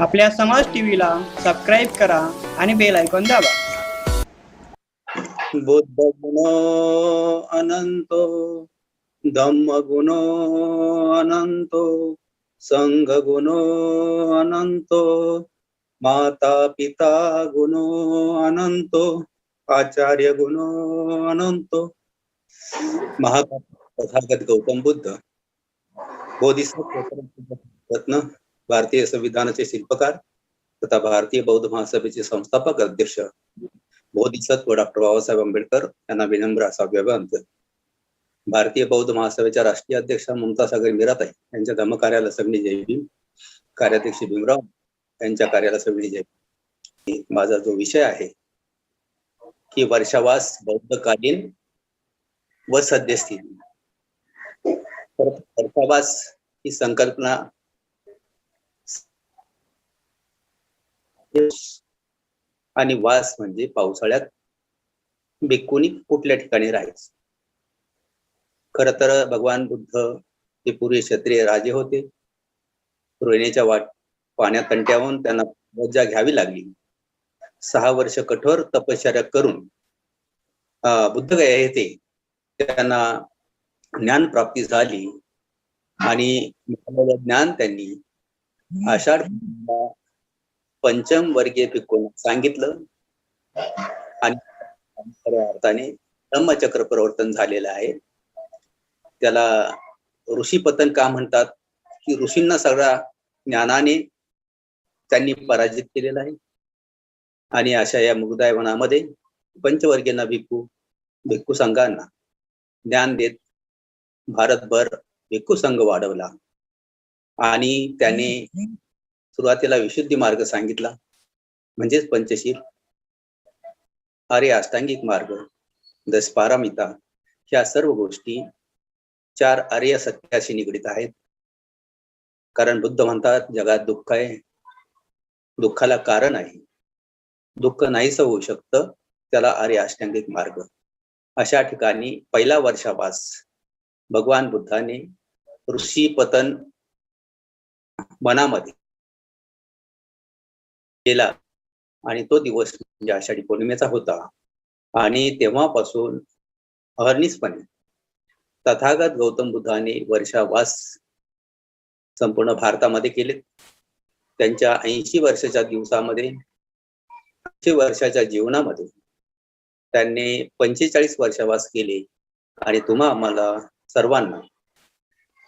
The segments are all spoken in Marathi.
आपल्या समाज टीव्हीला सबस्क्राईब करा आणि बेल ऐकून दाबा. बुद्ध गुणो अनंतो धम्म गुणो अनंतो संघ गुणो अनंतो माता पिता गुणो अनंतो आचार्य गुणो अनंतो. तथागत गौतम बुद्ध. बोधिसत्व रत्न भारतीय संविधानाचे शिल्पकार तथा भारतीय बौद्ध महासभेचे संस्थापक अध्यक्ष बोधिसत्व डॉक्टर बाबासाहेब आंबेडकर यांना विनम्र असा अभिवादन. भारतीय बौद्ध महासभेच्या राष्ट्रीय अध्यक्ष ममता सागर मिराताई यांच्या धर्मकार्याला सगळी जय भीम. कार्याध्यक्ष भीमराव यांच्या कार्याला सगळी जय माझा जो विषय आहे की वर्षावास बौद्धकालीन व सद्यस्थिती. वर्षावास ही संकल्पना आणि वास म्हणजे पावसाळ्यात भिक्कूनी कुठल्या ठिकाणी राहायचं? खर तर भगवान बुद्ध हे पूर्वी क्षत्रिय राजे होते. रोहिणीच्या वाट पाण्यात तंट्याहून त्यांना मज्जा घ्यावी लागली. सहा वर्ष कठोर तपश्चर्या करून बुद्ध गया येथे त्यांना ज्ञान प्राप्ती झाली आणि ज्ञान त्यांनी आषाढ पंचम वर्गीय पिकून सांगितलं. आणि खऱ्या अर्थाने धम्मचक्र प्रवर्तन झालेलं आहे. त्याला ऋषीपतन का म्हणतात? की ऋषींना सगळ्या ज्ञानाने त्यांनी पराजित केलेला आहे. आणि अशा या मुगदायवनामध्ये पंचवर्गीयांना भिक्खू भिक्खू संघांना ज्ञान देत भारतभर भिक्खू संघ वाढवला. आणि त्याने सुरुवातीला विशुद्धी मार्ग सांगितला. म्हणजेच पंचशील. आर्य अष्टांगिक मार्ग दसपारामिता ह्या सर्व गोष्टी चार आर्य सत्याशी निगडीत आहेत. कारण बुद्ध म्हणतात जगात दुःख आहे. दुःखाला कारण आहे. दुःख नाहीस होऊ शकतं त्याला आर्य अष्टांगिक मार्ग. अशा ठिकाणी पहिला वर्षापास भगवान बुद्धाने ऋषी पतन मनामध्ये केला. आणि तो दिवस म्हणजे आषाढी पौर्णिमेचा होता. आणि तेव्हापासून अहर्निसपणे तथागत गौतम बुद्धाने वर्षावास संपूर्ण भारतामध्ये केले. त्यांच्या ऐंशी वर्षाच्या दिवसामध्ये ऐंशी वर्षाच्या जीवनामध्ये त्यांनी पंचेचाळीस वर्षावास केले. आणि तुम्हा आम्हाला सर्वांना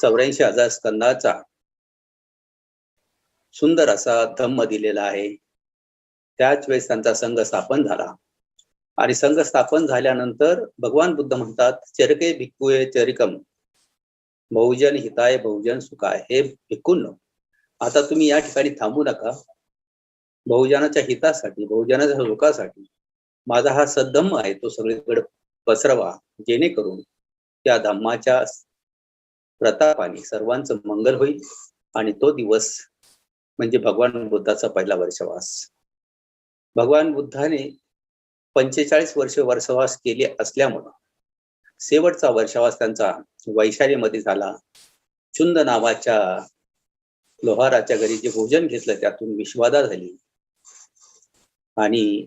चौऱ्याऐंशी हजार स्कंदाचा सुंदर असा धम्म दिलेला आहे. त्याच वेळेस त्यांचा संघ स्थापन झाला. आणि संघ स्थापन झाल्यानंतर भगवान बुद्ध म्हणतात चरके भिक्कुये चरिकम बहुजन हिताय बहुजन सुखाय. हे भिक्कून आता तुम्ही या ठिकाणी थांबू नका. बहुजनाच्या हितासाठी बहुजनाच्या सुखासाठी माझा हा सद्धम्म आहे तो सगळीकडे पसरवा. जेणेकरून त्या धम्माच्या प्रतापाने सर्वांचं मंगल होईल आणि तो दिवस म्हणजे भगवान बुद्धाचा पहिला वर्षवास. भगवान बुद्धाने पंचेचाळीस वर्ष वर्षवास केले असल्यामुळं शेवटचा वर्षवास त्यांचा वैशालीमध्ये झाला. चुंद नावाच्या लोहाराच्या घरी जे भोजन घेतलं त्यातून विश्वादा झाली. आणि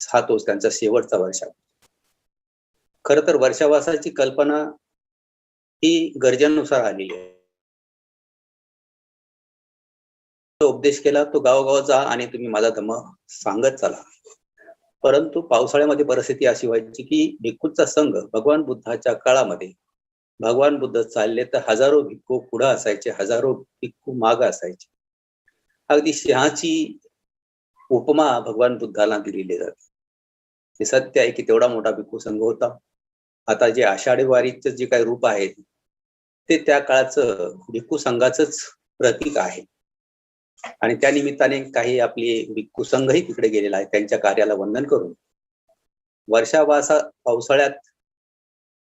हा तोच त्यांचा शेवटचा वर्षा खर तर वर्षावासाची कल्पना ही गरजेनुसार आलेली आहे. उपदेश केला तो गावोगाव जा आणि तुम्ही माझा धम्म सांगत चला. परंतु पावसाळ्यामध्ये परिस्थिती अशी व्हायची की भिक्खूचा संघ भगवान बुद्धाच्या काळामध्ये भगवान बुद्ध चालले तर हजारो भिक्खू पुढं असायचे हजारो भिक्खू माग असायचे. अगदी सिंहाची उपमा भगवान बुद्धाला दिलेली जाते. हे सत्य आहे की तेवढा मोठा भिक्खू संघ होता. आता जे आषाढी वारीचं जे काही रूप आहे ते त्या काळाचं भिक्खू संघाचंच प्रतीक आहे. आणि त्या निमित्ताने काही आपले भिक्खू संघही तिकडे गेलेला आहे. त्यांच्या कार्याला वंदन करून. वर्षावासा पावसाळ्यात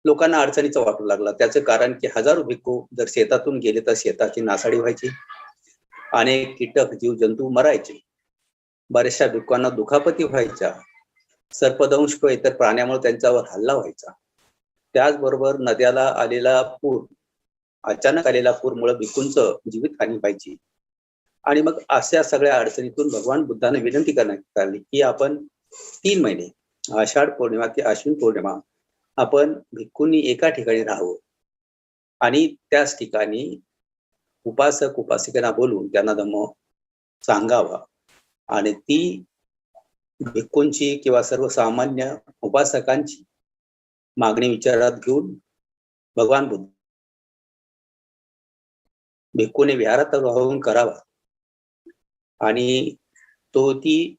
लोकांना अडचणीचा वाटू लागला. त्याचं कारण की हजारो भिक्खू जर शेतातून गेले तर शेताची नासाडी व्हायची. अनेक कीटक जीव जंतू मरायचे. बऱ्याचशा भिक्खूंना दुखापती व्हायच्या. सर्पदंश किंवा इतर प्राण्यामुळे त्यांच्यावर हल्ला व्हायचा. त्याचबरोबर नद्याला आलेला पूर अचानक आलेला पूरमुळे भिक्खूंचं जीवितहानी व्हायची. आणि मग अशा सगळ्या अडचणीतून भगवान बुद्धाने विनंती करण्यात आली की आपण तीन महिने आषाढ पौर्णिमा ते अश्विन पौर्णिमा आपण भिक्खूंनी एका ठिकाणी राहावं. आणि त्याच ठिकाणी उपासक उपासिकांना बोलून त्यांना धम्म सांगावा. आणि ती भिक्खूंची किंवा सर्वसामान्य उपासकांची मागणी विचारात घेऊन भगवान बुद्ध भिक्खूने विहारात राहून करावा. आणि तो ती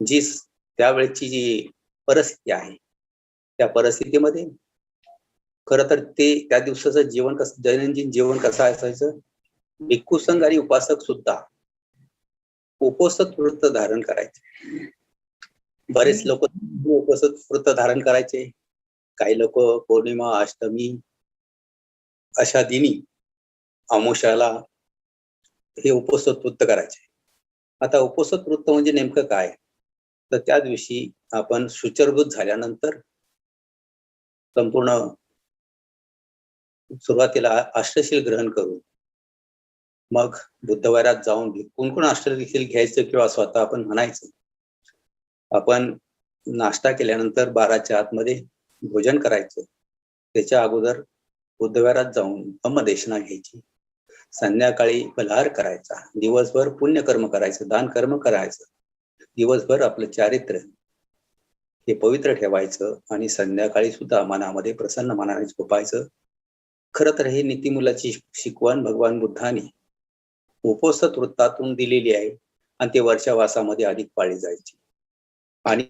जी त्यावेळेची जी परिस्थिती आहे त्या परिस्थितीमध्ये खर तर ते त्या दिवसाचं जीवन कसं दैनंदिन जीवन कसं असायचं? भिक्खू संघ आणि उपासक सुद्धा उपसत वृत्त धारण करायचे. बरेच लोक उपसत वृत्त धारण करायचे. काही लोक पौर्णिमा अष्टमी अशा दिनी अमोशाला हे उपसत वृत्त करायचे. आता उपसत वृत्त म्हणजे नेमकं काय? तर त्या दिवशी आपण सुचरभूत झाल्यानंतर संपूर्ण सुरुवातीला अष्टशील ग्रहण करू मग बुद्धवारात जाऊन कोण कोण अष्टशील घ्यायचं किंवा स्वतः आपण म्हणायचं आपण नाश्ता केल्यानंतर बाराच्या आतमध्ये भोजन करायचं त्याच्या अगोदर बुद्धवारात जाऊन ब्रह्मदेशना घ्यायची. संध्याकाळी फलहार करायचा दिवसभर पुण्यकर्म करायचं दान कर्म करायचं दिवसभर आपलं चारित्र्य हे पवित्र ठेवायचं आणि संध्याकाळी सुद्धा मनामध्ये प्रसन्न मनाने झोपायचं. खर तर हे नीतिमुलाची शिकवण भगवान बुद्धाने उपोसत वृत्तातून दिलेली आहे आणि ते वर्षावासामध्ये अधिक पाळली जायची. आणि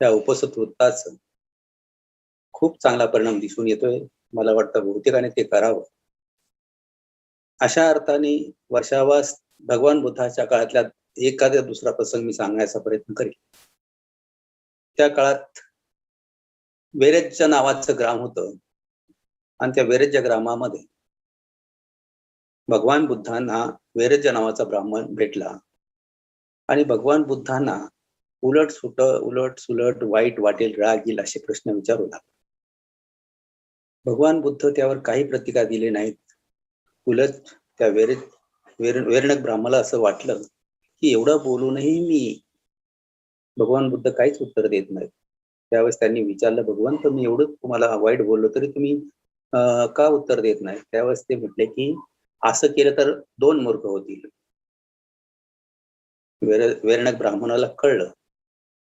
त्या उपसत वृत्ताचं खूप चांगला परिणाम दिसून येतोय. मला वाटतं बहुतेकाने ते करावं. अशा अर्थाने वर्षावास भगवान बुद्धाच्या काळातल्या एखाद्या दुसरा प्रसंग मी सांगण्याचा प्रयत्न करेन. त्या काळात वेरेजच्या नावाचं ग्राम होतं. आणि त्या वेरेजच्या ग्रामामध्ये भगवान बुद्धांना वेरेज नावाचा ब्राह्मण भेटला. आणि भगवान बुद्धांना उलट सुट उलट सुलट वाईट वाटेल राग येईल असे प्रश्न विचारू लागले. भगवान बुद्ध त्यावर काही प्रतिका दिले नाहीत. उलट त्या वेरे वेर वेरणक ब्राह्मणाला असं वाटलं की एवढं बोलूनही मी भगवान बुद्ध काहीच उत्तर देत नाहीत. त्यावेळेस त्यांनी विचारलं भगवंत मी एवढं तुम्हाला वाईट बोललो तरी तुम्ही का उत्तर देत नाही त्यावेळेस ते म्हटले की असं केलं तर दोन मूर्ख होतील. वेर वेरणक ब्राह्मणाला कळलं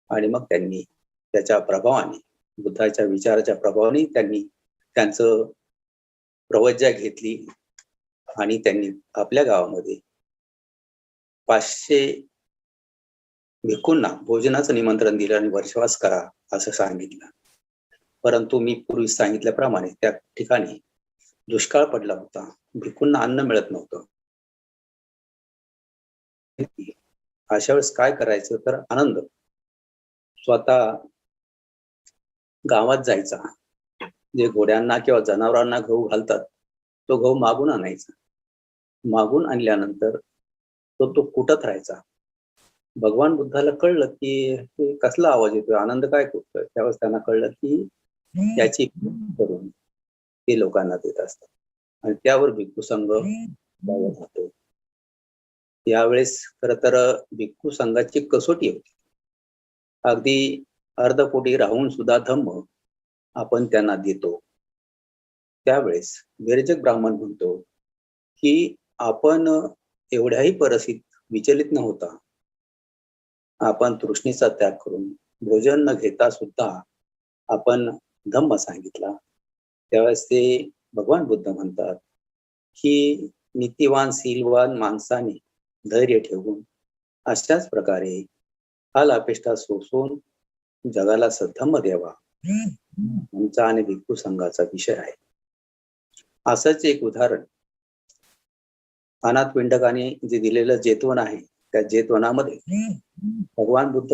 आणि मग त्यांनी त्याच्या प्रभावाने बुद्धाच्या विचाराच्या प्रभावाने त्यांनी त्यांचं प्रवज्जा घेतली आणि त्यांनी आपल्या गावामध्ये पाचशे भिकूंना भोजनाचं निमंत्रण दिलं आणि वर्षवास करा असं सांगितलं. परंतु मी पूर्वी सांगितल्याप्रमाणे त्या ठिकाणी दुष्काळ पडला होता. भिकूंना अन्न मिळत नव्हतं. अशा वेळेस काय करायचं? तर आनंद. स्वतः गावात जायचा. जे घोड्यांना किंवा जनावरांना गहू घालतात तो गहू मागून आणायचा. मागून आणल्यानंतर तो तो कुटत राहायचा. भगवान बुद्धाला कळलं की कसला आवाज येतोय आनंद काय कुठतोय त्यावेळेस त्यांना कळलं की त्याची करून ते लोकांना देत असतात. आणि त्यावर भिक्खू संघ त्यावेळेस यावेळेस खर तर भिक्खू संघाची कसोटी होती. अगदी अर्धपोटी राहून सुद्धा धम्म आपण त्यांना देतो. त्यावेळेस विरजक ब्राह्मण म्हणतो की आपण एवढ्याही परिस्थितीत विचलित न होता आपण तृष्णेचा त्याग करून भोजन न घेता सुद्धा आपण धम्म सांगितला. त्यावेळेस ते भगवान बुद्ध म्हणतात की नीतिवान शीलवान माणसाने धैर्य ठेवून अशाच प्रकारे काल अपेष्टा सोसून जगाला सद्धम्म द्यावा. आमचा आणि भिक्खू संघाचा विषय आहे. असंच एक उदाहरण. अनाथ पिंडकाने जे दिलेलं जेतवन आहे त्या जेतवनामध्ये भगवान बुद्ध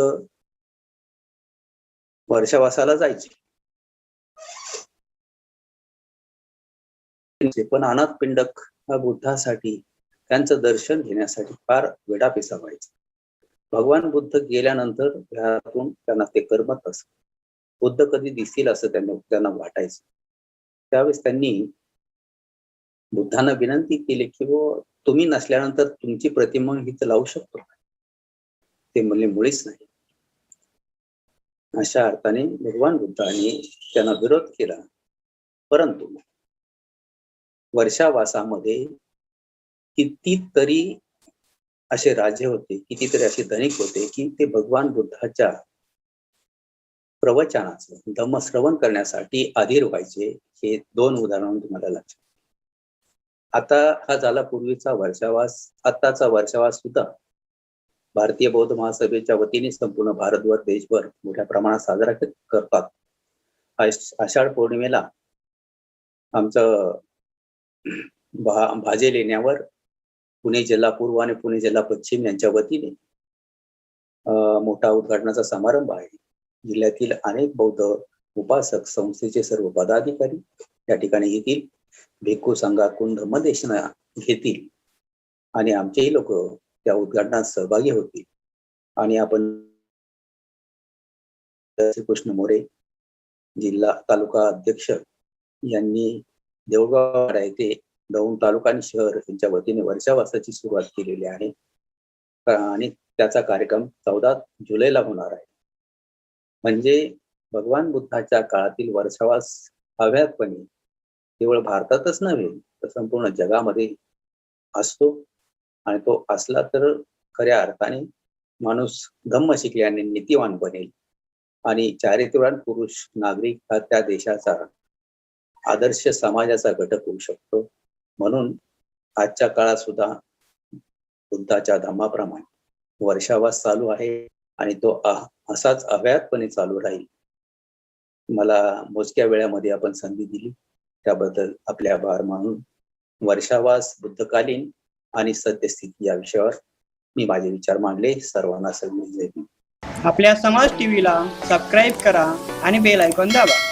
वर्षावासाला जायचे. पण अनाथ पिंडक हा बुद्धासाठी त्यांचं दर्शन घेण्यासाठी फार वेडापिसा व्हायचा. भगवान बुद्ध गेल्यानंतर घरातून त्यांना ते करमत असत. बुद्ध कधी दिसतील असं त्यांना त्यांना वाटायचं. त्यावेळेस त्यांनी बुद्धांना विनंती केली की वो तुम्ही नसल्यानंतर तुमची प्रतिमा इथं लावू शकतो ते म्हणले मुळीच नाही. अशा अर्थाने भगवान बुद्धांनी त्यांना विरोध केला. परंतु वर्षावासामध्ये कितीतरी असे राजे होते कितीतरी असे धनिक होते की ते भगवान बुद्धाच्या प्रवचनाचं धम्मश्रवण करण्यासाठी अधीर व्हायचे हे दोन उदाहरण तुम्हाला लक्षात आता हा झाला पूर्वीचा वर्षावास आत्ताचा वर्षावास सुद्धा. भारतीय बौद्ध महासभेच्या वतीने संपूर्ण भारतभर देशभर मोठ्या प्रमाणात साजरा करतात. आषाढ पौर्णिमेला आमचं भा भाजे लेण्यावर पुणे जिल्हा पूर्व आणि पुणे जिल्हा पश्चिम यांच्या वतीने अं, मोठा उद्घाटनाचा समारंभ आहे. जिल्ह्यातील अनेक बौद्ध उपासक संस्थेचे सर्व पदाधिकारी या ठिकाणी येतील. भिक्खू संघातून मदेशना घेतील. आणि आमचेही लोक त्या उद्घाटनात सहभागी होतील. आणि आपण श्रीकृष्ण मोरे जिल्हा तालुका अध्यक्ष यांनी देऊळगाव येथे दौंड तालुका आणि शहर यांच्या वतीने वर्षावासाची सुरुवात केलेली आहे. आणि त्याचा कार्यक्रम चौदा जुलैला होणार आहे. म्हणजे भगवान बुद्धाच्या काळातील वर्षावास हव्यातपणे केवळ भारतातच नव्हे तर संपूर्ण जगामध्ये असतो. आणि तो असला तर खऱ्या अर्थाने माणूस धम्म शिकल्याने नीतिवान बनेल. आणि चारित्र्यवान पुरुष नागरिक हा त्या देशाचा आदर्श समाजाचा घटक होऊ शकतो. म्हणून आजच्या काळात सुद्धा बुद्धाच्या धम्माप्रमाणे वर्षावास चालू आहे. आणि तो आह असाच अव्याहतपणे चालू राहील. मला मोजक्या वेळामध्ये आपण संधी दिली. त्याबद्दल आपले आभार मानून वर्षावास बुद्धकालीन आणि सद्यस्थिती या विषयावर मी माझे विचार मांडले. सर्वांना सगळे आपल्या समाज टीव्हीला सबस्क्राईब करा आणि बेल ऐकून दाबा.